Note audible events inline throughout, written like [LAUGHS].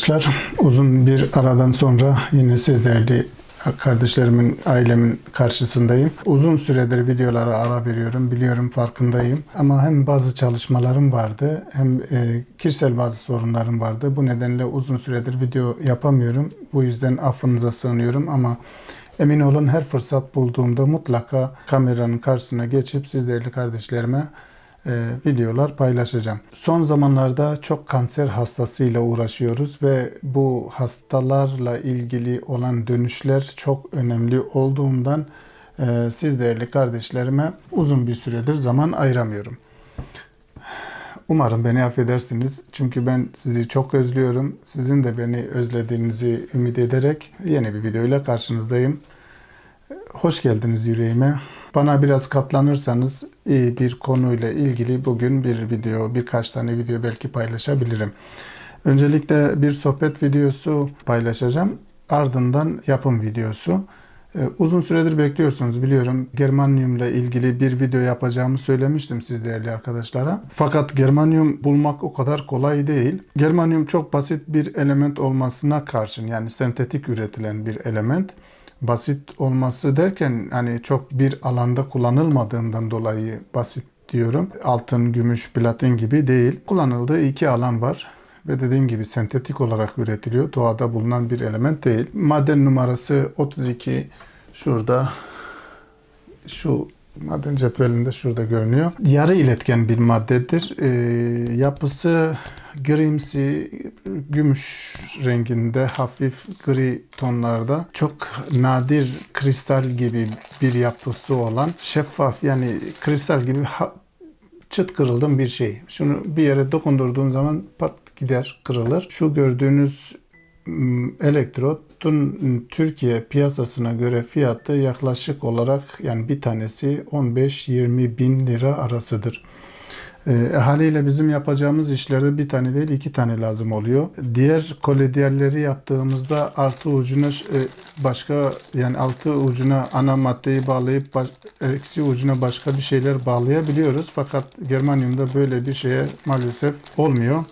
arkadaşlar. Uzun bir aradan sonra yine siz değerli kardeşlerimin, ailemin karşısındayım. Uzun süredir videolara ara veriyorum. Biliyorum farkındayım. Ama hem bazı çalışmalarım vardı hem e, kişisel bazı sorunlarım vardı. Bu nedenle uzun süredir video yapamıyorum. Bu yüzden affınıza sığınıyorum ama emin olun her fırsat bulduğumda mutlaka kameranın karşısına geçip siz değerli kardeşlerime videolar paylaşacağım. Son zamanlarda çok kanser hastasıyla uğraşıyoruz ve bu hastalarla ilgili olan dönüşler çok önemli olduğundan e, siz değerli kardeşlerime uzun bir süredir zaman ayıramıyorum. Umarım beni affedersiniz. Çünkü ben sizi çok özlüyorum. Sizin de beni özlediğinizi ümit ederek yeni bir videoyla karşınızdayım. Hoş geldiniz yüreğime. Bana biraz katlanırsanız iyi bir konuyla ilgili bugün bir video, birkaç tane video belki paylaşabilirim. Öncelikle bir sohbet videosu paylaşacağım. Ardından yapım videosu. Ee, Uzun süredir bekliyorsunuz biliyorum. Germanyumla ilgili bir video yapacağımı söylemiştim siz değerli arkadaşlara. Fakat germanyum bulmak o kadar kolay değil. Germanyum çok basit bir element olmasına karşın yani sentetik üretilen bir element basit olması derken hani çok bir alanda kullanılmadığından dolayı basit diyorum. Altın, gümüş, platin gibi değil. Kullanıldığı iki alan var ve dediğim gibi sentetik olarak üretiliyor. Doğada bulunan bir element değil. Maden numarası 32 şurada şu maden cetvelinde şurada görünüyor. Yarı iletken bir maddedir. Ee, yapısı grimsi, gümüş renginde hafif gri tonlarda çok nadir kristal gibi bir yapısı olan şeffaf yani kristal gibi çıt kırıldım bir şey. Şunu bir yere dokundurduğun zaman pat gider kırılır. Şu gördüğünüz elektrotun Türkiye piyasasına göre fiyatı yaklaşık olarak yani bir tanesi 15-20 bin lira arasıdır. E, haliyle bizim yapacağımız işlerde bir tane değil iki tane lazım oluyor. Diğer kolediyerleri yaptığımızda artı ucuna e, başka yani altı ucuna ana maddeyi bağlayıp baş, eksi ucuna başka bir şeyler bağlayabiliyoruz. Fakat germanyumda böyle bir şeye maalesef olmuyor.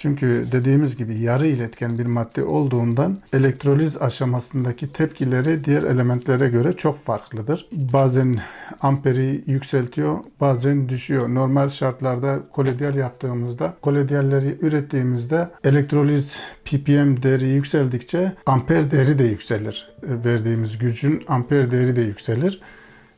Çünkü dediğimiz gibi yarı iletken bir madde olduğundan elektroliz aşamasındaki tepkileri diğer elementlere göre çok farklıdır. Bazen amperi yükseltiyor, bazen düşüyor. Normal şartlarda kolediyal yaptığımızda, kolediyalleri ürettiğimizde elektroliz ppm değeri yükseldikçe amper değeri de yükselir. Verdiğimiz gücün amper değeri de yükselir.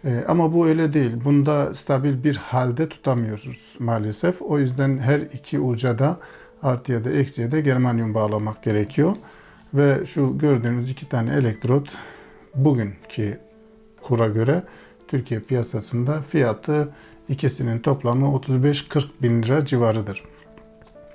Ee, ama bu öyle değil. Bunda stabil bir halde tutamıyoruz maalesef. O yüzden her iki uca da artıya da eksiye de germanyum bağlamak gerekiyor. Ve şu gördüğünüz iki tane elektrot bugünkü kura göre Türkiye piyasasında fiyatı ikisinin toplamı 35-40 bin lira civarıdır.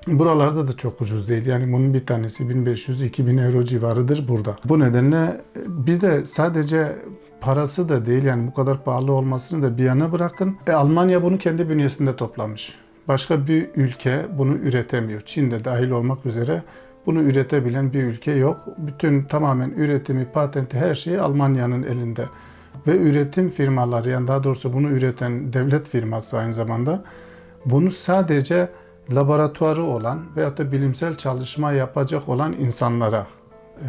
Buralarda da çok ucuz değil. Yani bunun bir tanesi 1500-2000 euro civarıdır burada. Bu nedenle bir de sadece parası da değil yani bu kadar pahalı olmasını da bir yana bırakın. E, Almanya bunu kendi bünyesinde toplamış. Başka bir ülke bunu üretemiyor. Çin de dahil olmak üzere bunu üretebilen bir ülke yok. Bütün tamamen üretimi, patenti her şeyi Almanya'nın elinde. Ve üretim firmaları yani daha doğrusu bunu üreten devlet firması aynı zamanda bunu sadece laboratuvarı olan veyahut da bilimsel çalışma yapacak olan insanlara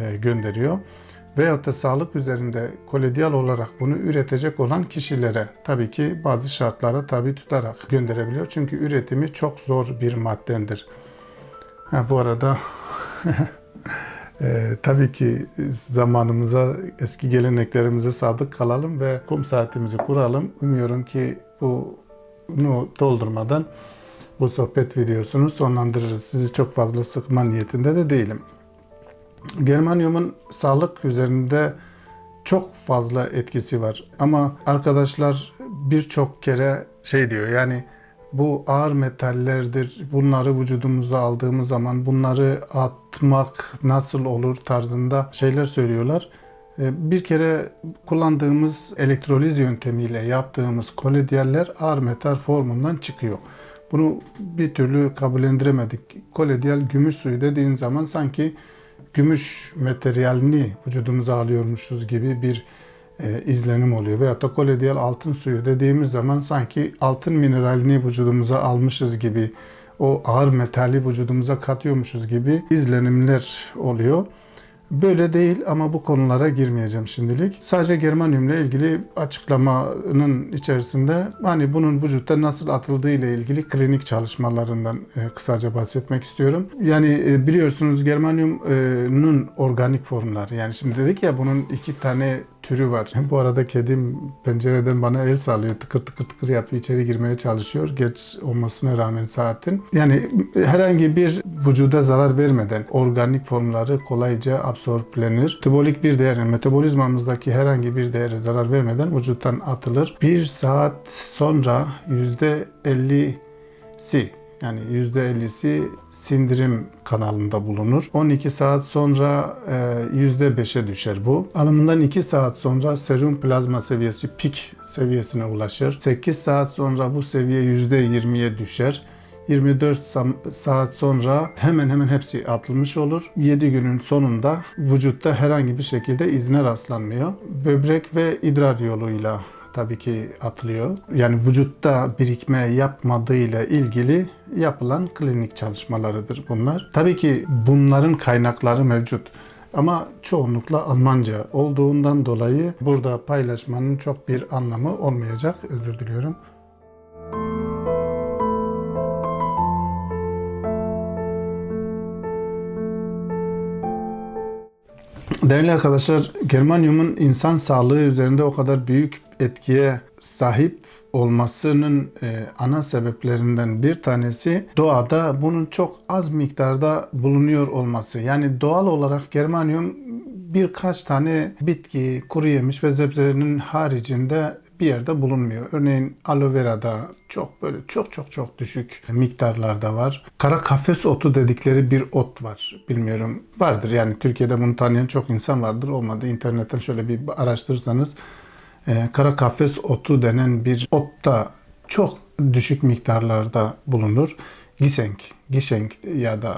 e, gönderiyor. Veyahut da sağlık üzerinde koledyal olarak bunu üretecek olan kişilere tabii ki bazı şartlara tabi tutarak gönderebiliyor. Çünkü üretimi çok zor bir maddendir. Ha, bu arada [LAUGHS] e, tabii ki zamanımıza, eski geleneklerimize sadık kalalım ve kum saatimizi kuralım. Umuyorum ki bunu doldurmadan bu sohbet videosunu sonlandırırız. Sizi çok fazla sıkma niyetinde de değilim. Germanyumun sağlık üzerinde çok fazla etkisi var. Ama arkadaşlar birçok kere şey diyor yani bu ağır metallerdir. Bunları vücudumuza aldığımız zaman bunları atmak nasıl olur tarzında şeyler söylüyorlar. Ee, Bir kere kullandığımız elektroliz yöntemiyle yaptığımız kolediyaller ağır metal formundan çıkıyor. Bunu bir türlü kabullendiremedik. Koledyal gümüş suyu dediğin zaman sanki gümüş materyalini vücudumuza alıyormuşuz gibi bir e, izlenim oluyor. Veyahut da koledyal altın suyu dediğimiz zaman sanki altın mineralini vücudumuza almışız gibi o ağır metali vücudumuza katıyormuşuz gibi izlenimler oluyor. Böyle değil ama bu konulara girmeyeceğim şimdilik. Sadece germanyumla ilgili açıklamanın içerisinde hani bunun vücutta nasıl atıldığı ile ilgili klinik çalışmalarından e, kısaca bahsetmek istiyorum. Yani e, biliyorsunuz germanyumun organik formları. Yani şimdi dedik ya bunun iki tane türü var. [LAUGHS] Bu arada kedim pencereden bana el sallıyor. Tıkır tıkır tıkır yapıyor. içeri girmeye çalışıyor. Geç olmasına rağmen saatin. Yani herhangi bir vücuda zarar vermeden organik formları kolayca absorblenir. Metabolik bir değer, yani metabolizmamızdaki herhangi bir değere zarar vermeden vücuttan atılır. Bir saat sonra %50'si yani %50'si sindirim kanalında bulunur. 12 saat sonra e, %5'e düşer bu. Alımından 2 saat sonra serum plazma seviyesi pik seviyesine ulaşır. 8 saat sonra bu seviye %20'ye düşer. 24 sam- saat sonra hemen hemen hepsi atılmış olur. 7 günün sonunda vücutta herhangi bir şekilde izine rastlanmıyor. Böbrek ve idrar yoluyla tabii ki atılıyor. Yani vücutta birikme yapmadığıyla ilgili yapılan klinik çalışmalarıdır bunlar. Tabii ki bunların kaynakları mevcut. Ama çoğunlukla Almanca olduğundan dolayı burada paylaşmanın çok bir anlamı olmayacak. Özür diliyorum. Değerli arkadaşlar, germanyumun insan sağlığı üzerinde o kadar büyük etkiye sahip olmasının e, ana sebeplerinden bir tanesi doğada bunun çok az miktarda bulunuyor olması. Yani doğal olarak germanyum birkaç tane bitki, kuru yemiş ve sebzenin haricinde bir yerde bulunmuyor. Örneğin aloe vera'da çok böyle çok çok çok düşük miktarlarda var. Kara kafes otu dedikleri bir ot var. Bilmiyorum vardır yani Türkiye'de bunu tanıyan çok insan vardır. Olmadı internetten şöyle bir araştırırsanız e, kara kafes otu denen bir ot da çok düşük miktarlarda bulunur. Ginseng, ginseng ya da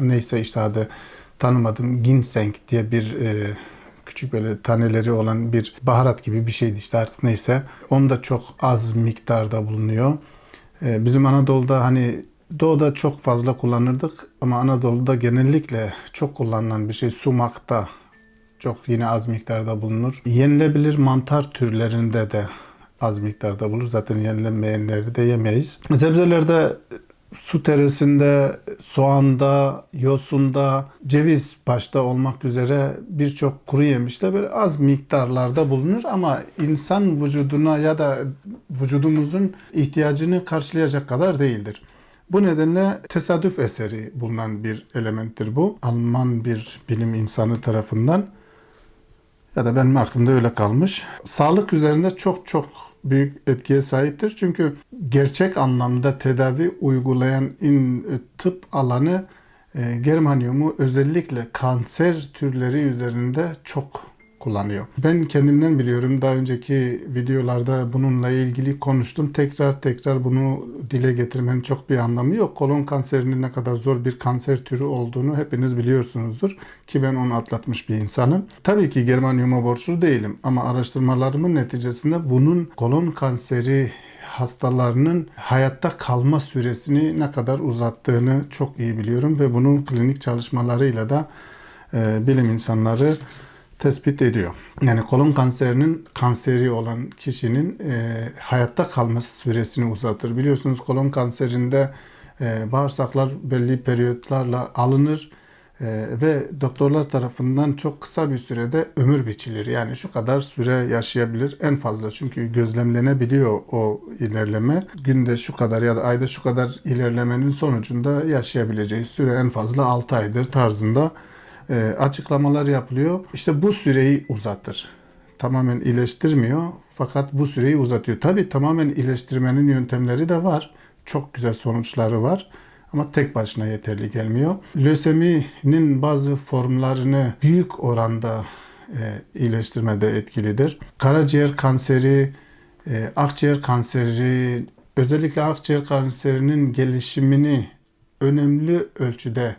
neyse işte adı tanımadım ginseng diye bir e, küçük böyle taneleri olan bir baharat gibi bir şeydi işte artık neyse. Onu da çok az miktarda bulunuyor. E, bizim Anadolu'da hani doğuda çok fazla kullanırdık ama Anadolu'da genellikle çok kullanılan bir şey sumakta çok yine az miktarda bulunur. Yenilebilir mantar türlerinde de az miktarda bulunur. Zaten yenilenmeyenleri de yemeyiz. Sebzelerde su teresinde, soğanda, yosunda, ceviz başta olmak üzere birçok kuru yemişte böyle az miktarlarda bulunur ama insan vücuduna ya da vücudumuzun ihtiyacını karşılayacak kadar değildir. Bu nedenle tesadüf eseri bulunan bir elementtir bu. Alman bir bilim insanı tarafından ya da benim aklımda öyle kalmış. Sağlık üzerinde çok çok büyük etkiye sahiptir. Çünkü gerçek anlamda tedavi uygulayan in, tıp alanı e, germanyumu özellikle kanser türleri üzerinde çok kullanıyor. Ben kendimden biliyorum. Daha önceki videolarda bununla ilgili konuştum. Tekrar tekrar bunu dile getirmenin çok bir anlamı yok. Kolon kanserinin ne kadar zor bir kanser türü olduğunu hepiniz biliyorsunuzdur. Ki ben onu atlatmış bir insanım. Tabii ki germanyuma borçlu değilim. Ama araştırmalarımın neticesinde bunun kolon kanseri hastalarının hayatta kalma süresini ne kadar uzattığını çok iyi biliyorum ve bunun klinik çalışmalarıyla da e, bilim insanları tespit ediyor. Yani kolon kanserinin kanseri olan kişinin e, hayatta kalma süresini uzatır. Biliyorsunuz kolon kanserinde e, bağırsaklar belli periyotlarla alınır e, ve doktorlar tarafından çok kısa bir sürede ömür biçilir. Yani şu kadar süre yaşayabilir en fazla çünkü gözlemlenebiliyor o ilerleme. Günde şu kadar ya da ayda şu kadar ilerlemenin sonucunda yaşayabileceği süre en fazla 6 aydır tarzında e, açıklamalar yapılıyor. İşte bu süreyi uzatır. Tamamen iyileştirmiyor fakat bu süreyi uzatıyor. Tabi tamamen iyileştirmenin yöntemleri de var. Çok güzel sonuçları var. Ama tek başına yeterli gelmiyor. Löseminin bazı formlarını büyük oranda e, iyileştirmede etkilidir. Karaciğer kanseri, e, akciğer kanseri, özellikle akciğer kanserinin gelişimini önemli ölçüde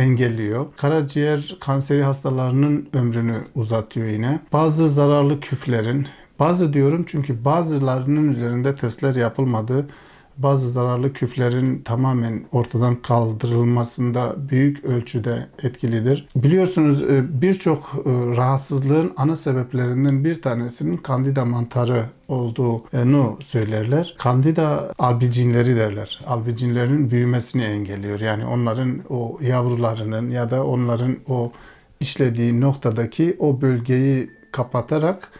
engelliyor. Karaciğer kanseri hastalarının ömrünü uzatıyor yine. Bazı zararlı küflerin, bazı diyorum çünkü bazılarının üzerinde testler yapılmadı. Bazı zararlı küflerin tamamen ortadan kaldırılmasında büyük ölçüde etkilidir. Biliyorsunuz e, birçok e, rahatsızlığın ana sebeplerinden bir tanesinin kandida mantarı olduğunu söylerler. Kandida albicinleri derler. Albicinlerin büyümesini engelliyor. Yani onların o yavrularının ya da onların o işlediği noktadaki o bölgeyi kapatarak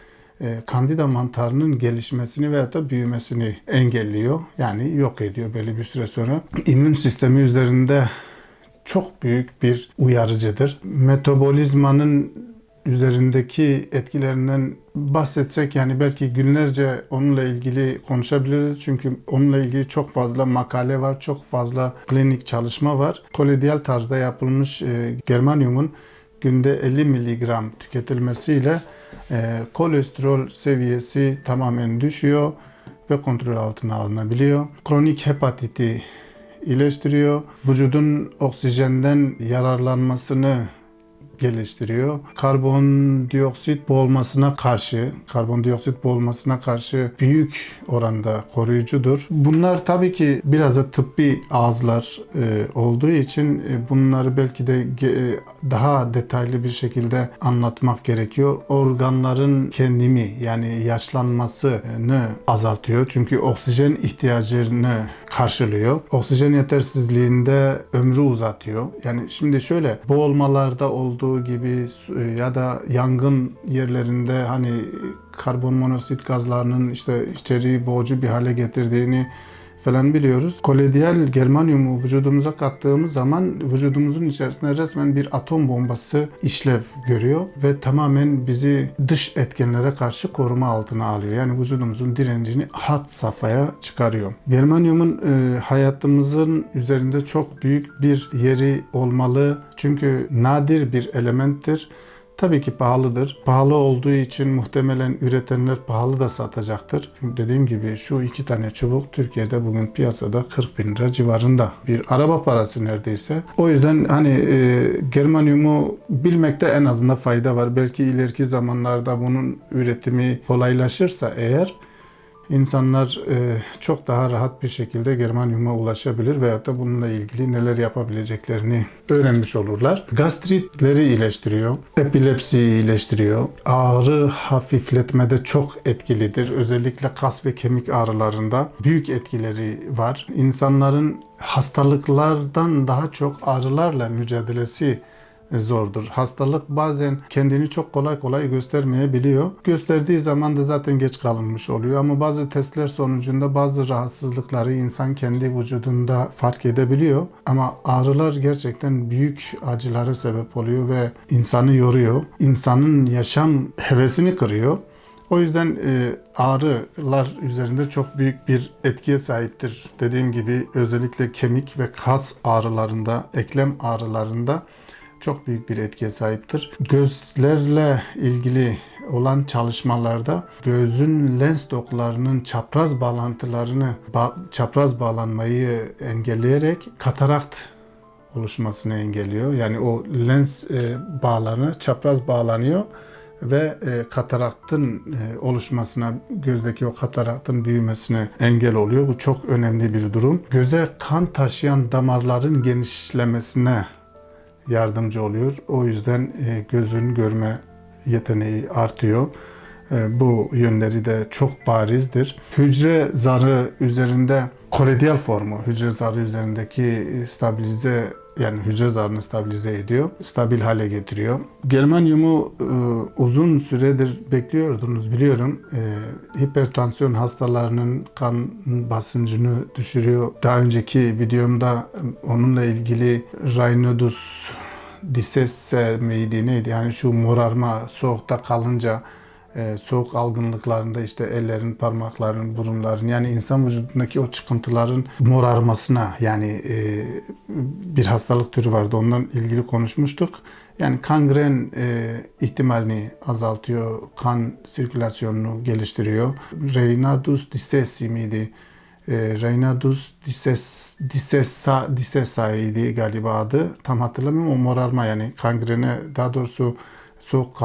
kandida mantarının gelişmesini veya da büyümesini engelliyor. Yani yok ediyor belli bir süre sonra. İmmün sistemi üzerinde çok büyük bir uyarıcıdır. Metabolizmanın üzerindeki etkilerinden bahsetsek yani belki günlerce onunla ilgili konuşabiliriz. Çünkü onunla ilgili çok fazla makale var, çok fazla klinik çalışma var. Koloidal tarzda yapılmış e, germanyumun günde 50 miligram tüketilmesiyle e, kolesterol seviyesi tamamen düşüyor ve kontrol altına alınabiliyor. Kronik hepatiti iyileştiriyor. Vücudun oksijenden yararlanmasını geliştiriyor. Karbondioksit boğulmasına karşı, karbondioksit boğulmasına karşı büyük oranda koruyucudur. Bunlar tabii ki biraz da tıbbi ağızlar e, olduğu için e, bunları belki de e, daha detaylı bir şekilde anlatmak gerekiyor. Organların kendimi yani yaşlanmasını azaltıyor. Çünkü oksijen ihtiyacını karşılıyor. Oksijen yetersizliğinde ömrü uzatıyor. Yani şimdi şöyle boğulmalarda olduğu gibi e, ya da yangın yerlerinde hani karbon monoksit gazlarının işte içeriği boğucu bir hale getirdiğini falan biliyoruz. Koloidal germanyumu vücudumuza kattığımız zaman vücudumuzun içerisinde resmen bir atom bombası işlev görüyor ve tamamen bizi dış etkenlere karşı koruma altına alıyor. Yani vücudumuzun direncini hat safhaya çıkarıyor. Germanyumun e, hayatımızın üzerinde çok büyük bir yeri olmalı. Çünkü nadir bir elementtir. Tabii ki pahalıdır. Pahalı olduğu için muhtemelen üretenler pahalı da satacaktır. Çünkü dediğim gibi şu iki tane çubuk Türkiye'de bugün piyasada 40 bin lira civarında. Bir araba parası neredeyse. O yüzden hani e, germanyumu bilmekte en azından fayda var. Belki ileriki zamanlarda bunun üretimi kolaylaşırsa eğer insanlar e, çok daha rahat bir şekilde germanyuma ulaşabilir veyahut da bununla ilgili neler yapabileceklerini öğrenmiş olurlar. Gastritleri iyileştiriyor, epilepsiyi iyileştiriyor, ağrı hafifletmede çok etkilidir. Özellikle kas ve kemik ağrılarında büyük etkileri var. İnsanların hastalıklardan daha çok ağrılarla mücadelesi zordur. Hastalık bazen kendini çok kolay kolay göstermeyebiliyor. Gösterdiği zaman da zaten geç kalınmış oluyor ama bazı testler sonucunda bazı rahatsızlıkları insan kendi vücudunda fark edebiliyor. Ama ağrılar gerçekten büyük acılara sebep oluyor ve insanı yoruyor. İnsanın yaşam hevesini kırıyor. O yüzden e, ağrılar üzerinde çok büyük bir etkiye sahiptir. Dediğim gibi özellikle kemik ve kas ağrılarında, eklem ağrılarında çok büyük bir etkiye sahiptir. Gözlerle ilgili olan çalışmalarda gözün lens dokularının çapraz bağlantılarını ba- çapraz bağlanmayı engelleyerek katarakt oluşmasını engelliyor. Yani o lens e, bağlarına çapraz bağlanıyor ve e, kataraktın e, oluşmasına, gözdeki o kataraktın büyümesine engel oluyor. Bu çok önemli bir durum. Göze kan taşıyan damarların genişlemesine yardımcı oluyor. O yüzden e, gözün görme yeteneği artıyor. E, bu yönleri de çok barizdir. Hücre zarı üzerinde koloidal formu, hücre zarı üzerindeki stabilize yani hücre zarını stabilize ediyor, stabil hale getiriyor. Germanyumu e, uzun süredir bekliyordunuz biliyorum. E, hipertansiyon hastalarının kan basıncını düşürüyor. Daha önceki videomda onunla ilgili Raynaudus disesse miydi neydi? Yani şu morarma soğukta kalınca e, soğuk algınlıklarında işte ellerin, parmakların, burunların yani insan vücudundaki o çıkıntıların morarmasına yani e, bir hastalık türü vardı. Ondan ilgili konuşmuştuk. Yani kangren e, ihtimalini azaltıyor, kan sirkülasyonunu geliştiriyor. Raynaudus dissesi miydi? E, Raynaudus disses, dissessa, dissessa'ydı galiba adı. Tam hatırlamıyorum o morarma yani kangrene daha doğrusu soğuk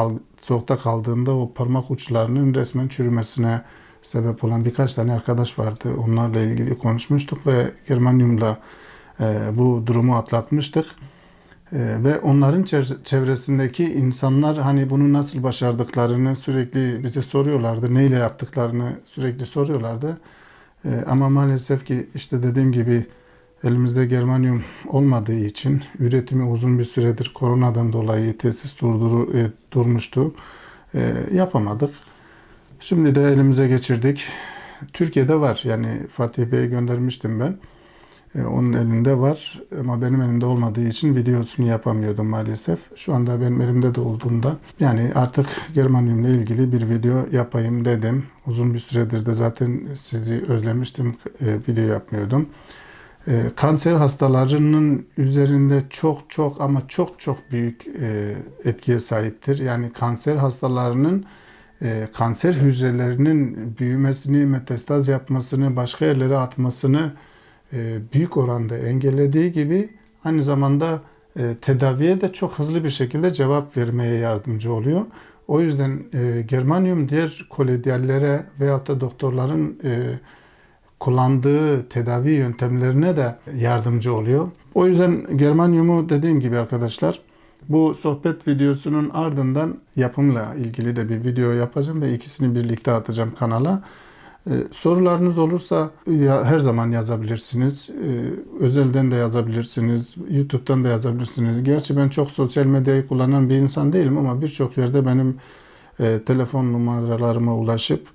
soğukta kaldığında o parmak uçlarının resmen çürümesine sebep olan birkaç tane arkadaş vardı. Onlarla ilgili konuşmuştuk ve germanyumla e, bu durumu atlatmıştık. E, ve onların çev- çevresindeki insanlar hani bunu nasıl başardıklarını sürekli bize soruyorlardı. Neyle yaptıklarını sürekli soruyorlardı. E, ama maalesef ki işte dediğim gibi elimizde germanyum olmadığı için üretimi uzun bir süredir koronadan dolayı tesis durduru, e, durmuştu. E, yapamadık. Şimdi de elimize geçirdik. Türkiye'de var yani Fatih Bey'e göndermiştim ben. E, onun elinde var ama benim elimde olmadığı için videosunu yapamıyordum maalesef. Şu anda benim elimde de olduğunda yani artık germanyumla ilgili bir video yapayım dedim. Uzun bir süredir de zaten sizi özlemiştim. E, video yapmıyordum. E, kanser hastalarının üzerinde çok çok ama çok çok büyük e, etkiye sahiptir. Yani kanser hastalarının e, kanser hücrelerinin büyümesini, metastaz yapmasını, başka yerlere atmasını e, büyük oranda engellediği gibi aynı zamanda e, tedaviye de çok hızlı bir şekilde cevap vermeye yardımcı oluyor. O yüzden e, germanyum diğer koledyallere veyahut da doktorların e, kullandığı tedavi yöntemlerine de yardımcı oluyor. O yüzden germanyumu dediğim gibi arkadaşlar bu sohbet videosunun ardından yapımla ilgili de bir video yapacağım ve ikisini birlikte atacağım kanala. Ee, sorularınız olursa ya, her zaman yazabilirsiniz. Ee, özelden de yazabilirsiniz. YouTube'dan da yazabilirsiniz. Gerçi ben çok sosyal medyayı kullanan bir insan değilim ama birçok yerde benim e, telefon numaralarıma ulaşıp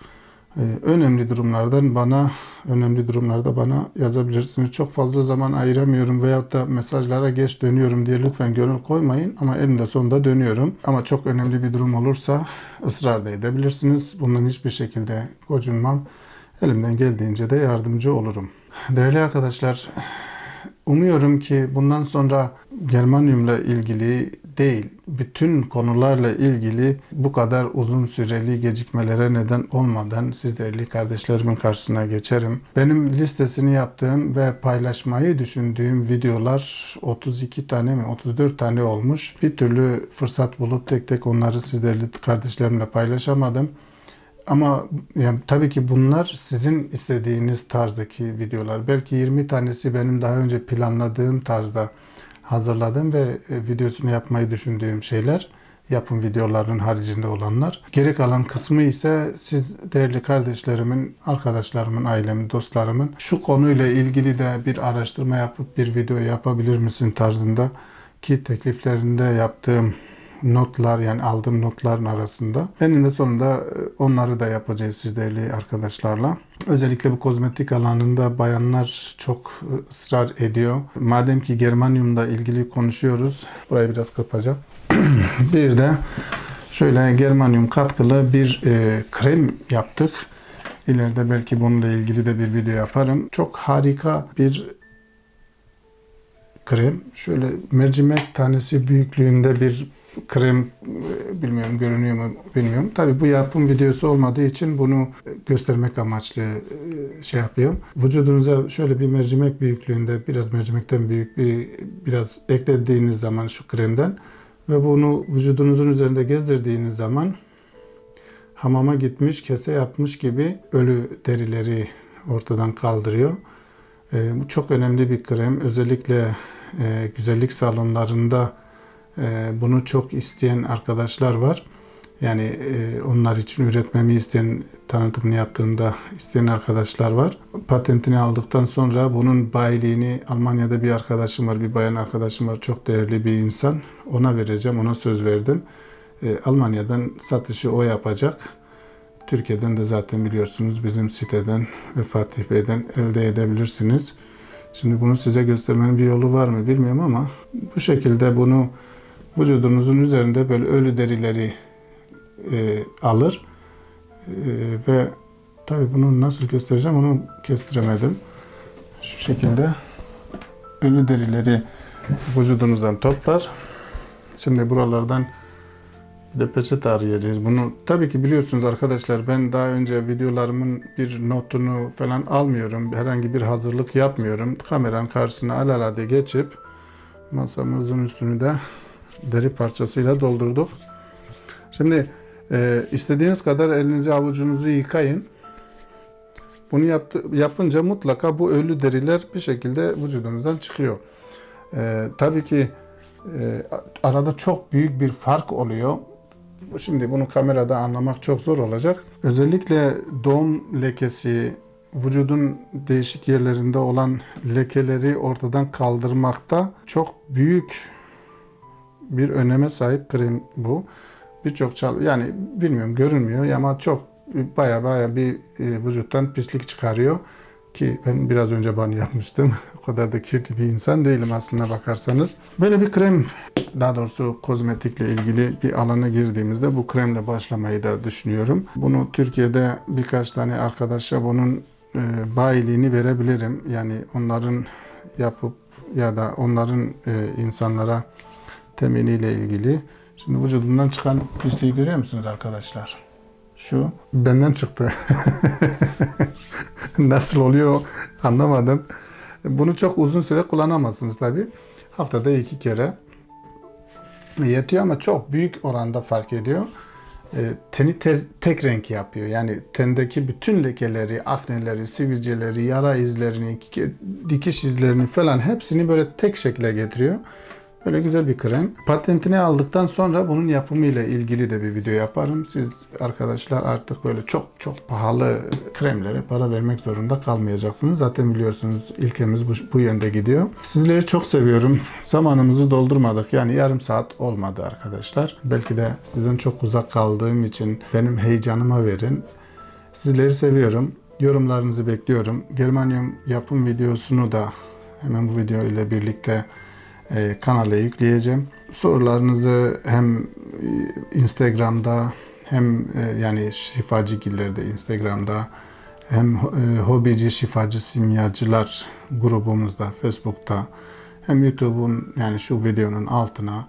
önemli durumlardan bana önemli durumlarda bana yazabilirsiniz. Çok fazla zaman ayıramıyorum veyahut da mesajlara geç dönüyorum diye lütfen gönül koymayın ama eninde sonunda dönüyorum. Ama çok önemli bir durum olursa ısrar da edebilirsiniz. Bundan hiçbir şekilde gocunmam. Elimden geldiğince de yardımcı olurum. Değerli arkadaşlar, umuyorum ki bundan sonra germanyumla ilgili değil, bütün konularla ilgili bu kadar uzun süreli gecikmelere neden olmadan siz kardeşlerimin karşısına geçerim. Benim listesini yaptığım ve paylaşmayı düşündüğüm videolar 32 tane mi 34 tane olmuş. Bir türlü fırsat bulup tek tek onları siz kardeşlerimle paylaşamadım. Ama yani tabii ki bunlar sizin istediğiniz tarzdaki videolar. Belki 20 tanesi benim daha önce planladığım tarzda hazırladığım ve e, videosunu yapmayı düşündüğüm şeyler. Yapım videolarının haricinde olanlar. Geri kalan kısmı ise siz değerli kardeşlerimin, arkadaşlarımın, ailemin, dostlarımın şu konuyla ilgili de bir araştırma yapıp bir video yapabilir misin tarzında ki tekliflerinde yaptığım notlar yani aldığım notların arasında. Eninde sonunda e, onları da yapacağız siz değerli arkadaşlarla. Özellikle bu kozmetik alanında bayanlar çok e, ısrar ediyor. Madem ki germanyumla ilgili konuşuyoruz. Burayı biraz kapacağım. [CLEARS THROAT] bir de şöyle germanyum katkılı bir e, krem yaptık. İleride belki bununla ilgili de bir video yaparım. Çok harika bir krem. Şöyle mercimek tanesi büyüklüğünde bir krem e, bilmiyorum görünüyor mu bilmiyorum. Tabi bu yapım videosu olmadığı için bunu göstermek amaçlı e, şey yapıyorum. Vücudunuza şöyle bir mercimek büyüklüğünde biraz mercimekten büyük bir biraz eklediğiniz zaman şu kremden ve bunu vücudunuzun üzerinde gezdirdiğiniz zaman hamama gitmiş, kese yapmış gibi ölü derileri ortadan kaldırıyor. E, bu çok önemli bir krem. Özellikle güzellik salonlarında bunu çok isteyen arkadaşlar var. Yani e, onlar için üretmemi isteyen, tanıtımını yaptığında isteyen arkadaşlar var. Patentini aldıktan sonra bunun bayiliğini Almanya'da bir arkadaşım var, bir bayan arkadaşım var. Çok değerli bir insan. Ona vereceğim, ona söz verdim. E, Almanya'dan satışı o yapacak. Türkiye'den de zaten biliyorsunuz bizim siteden ve Fatih Bey'den elde edebilirsiniz. Şimdi bunu size göstermenin bir yolu var mı bilmiyorum ama bu şekilde bunu vücudunuzun üzerinde böyle ölü derileri e, alır E, ve tabi bunu nasıl göstereceğim onu kestiremedim. Şu şekilde ölü derileri vücudunuzdan toplar. Şimdi buralardan bir de peçete arayacağız. Bunu tabii ki biliyorsunuz arkadaşlar ben daha önce videolarımın bir notunu falan almıyorum. Herhangi bir hazırlık yapmıyorum. Kameranın karşısına alalade geçip masamızın üstünü de deri parçasıyla doldurduk. Şimdi e, istediğiniz kadar elinizi avucunuzu yıkayın. Bunu yaptı, yapınca mutlaka bu ölü deriler bir şekilde vücudunuzdan çıkıyor. Ee, tabii ki e, arada çok büyük bir fark oluyor. Şimdi bunu kamerada anlamak çok zor olacak. Özellikle doğum lekesi, vücudun değişik yerlerinde olan lekeleri ortadan kaldırmakta çok büyük bir öneme sahip krem bu. Birçok çal yani bilmiyorum görünmüyor ama çok baya baya bir e, vücuttan pislik çıkarıyor ki ben biraz önce banyo yapmıştım. [LAUGHS] o kadar da kirli bir insan değilim aslında bakarsanız. Böyle bir krem daha doğrusu kozmetikle ilgili bir alana girdiğimizde bu kremle başlamayı da düşünüyorum. Bunu Türkiye'de birkaç tane arkadaşa bunun e, bayiliğini verebilirim. Yani onların yapıp ya da onların e, insanlara teminiyle ilgili. Şimdi vücudundan çıkan pisliği görüyor musunuz arkadaşlar? Şu benden çıktı. [LAUGHS] Nasıl oluyor anlamadım. Bunu çok uzun süre kullanamazsınız tabi. Haftada iki kere yetiyor ama çok büyük oranda fark ediyor. E, teni te- tek renk yapıyor. Yani tendeki bütün lekeleri, akneleri, sivilceleri, yara izlerini, ki- dikiş izlerini falan hepsini böyle tek şekle getiriyor. Böyle güzel bir krem. Patentini aldıktan sonra bunun yapımı ile ilgili de bir video yaparım. Siz arkadaşlar artık böyle çok çok pahalı kremlere para vermek zorunda kalmayacaksınız. Zaten biliyorsunuz ilkemiz bu, bu yönde gidiyor. Sizleri çok seviyorum. Zamanımızı doldurmadık. Yani yarım saat olmadı arkadaşlar. Belki de sizden çok uzak kaldığım için benim heyecanıma verin. Sizleri seviyorum. Yorumlarınızı bekliyorum. Germanium yapım videosunu da hemen bu video ile birlikte e, kanala yükleyeceğim. Sorularınızı hem e, Instagram'da hem e, yani şifacıgillerde Instagram'da hem e, hobici şifacı simyacılar grubumuzda Facebook'ta hem YouTube'un yani şu videonun altına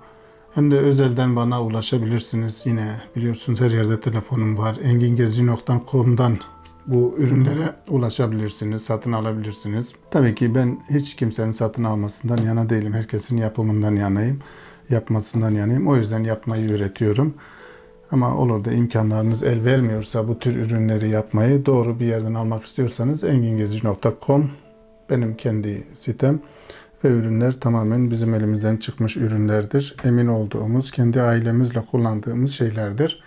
hem de özelden bana ulaşabilirsiniz. Yine biliyorsunuz her yerde telefonum var. engingezci.com'dan bu ürünlere ulaşabilirsiniz, satın alabilirsiniz. Tabii ki ben hiç kimsenin satın almasından yana değilim. Herkesin yapımından yanayım, yapmasından yanayım. O yüzden yapmayı üretiyorum. Ama olur da imkanlarınız el vermiyorsa bu tür ürünleri yapmayı doğru bir yerden almak istiyorsanız engingezici.com benim kendi sitem ve ürünler tamamen bizim elimizden çıkmış ürünlerdir. Emin olduğumuz, kendi ailemizle kullandığımız şeylerdir.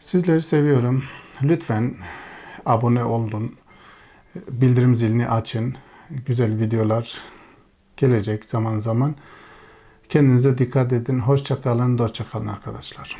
Sizleri seviyorum. Lütfen abone olun. Bildirim zilini açın. Güzel videolar gelecek zaman zaman. Kendinize dikkat edin. Hoşça kalın, dostça kalın arkadaşlar.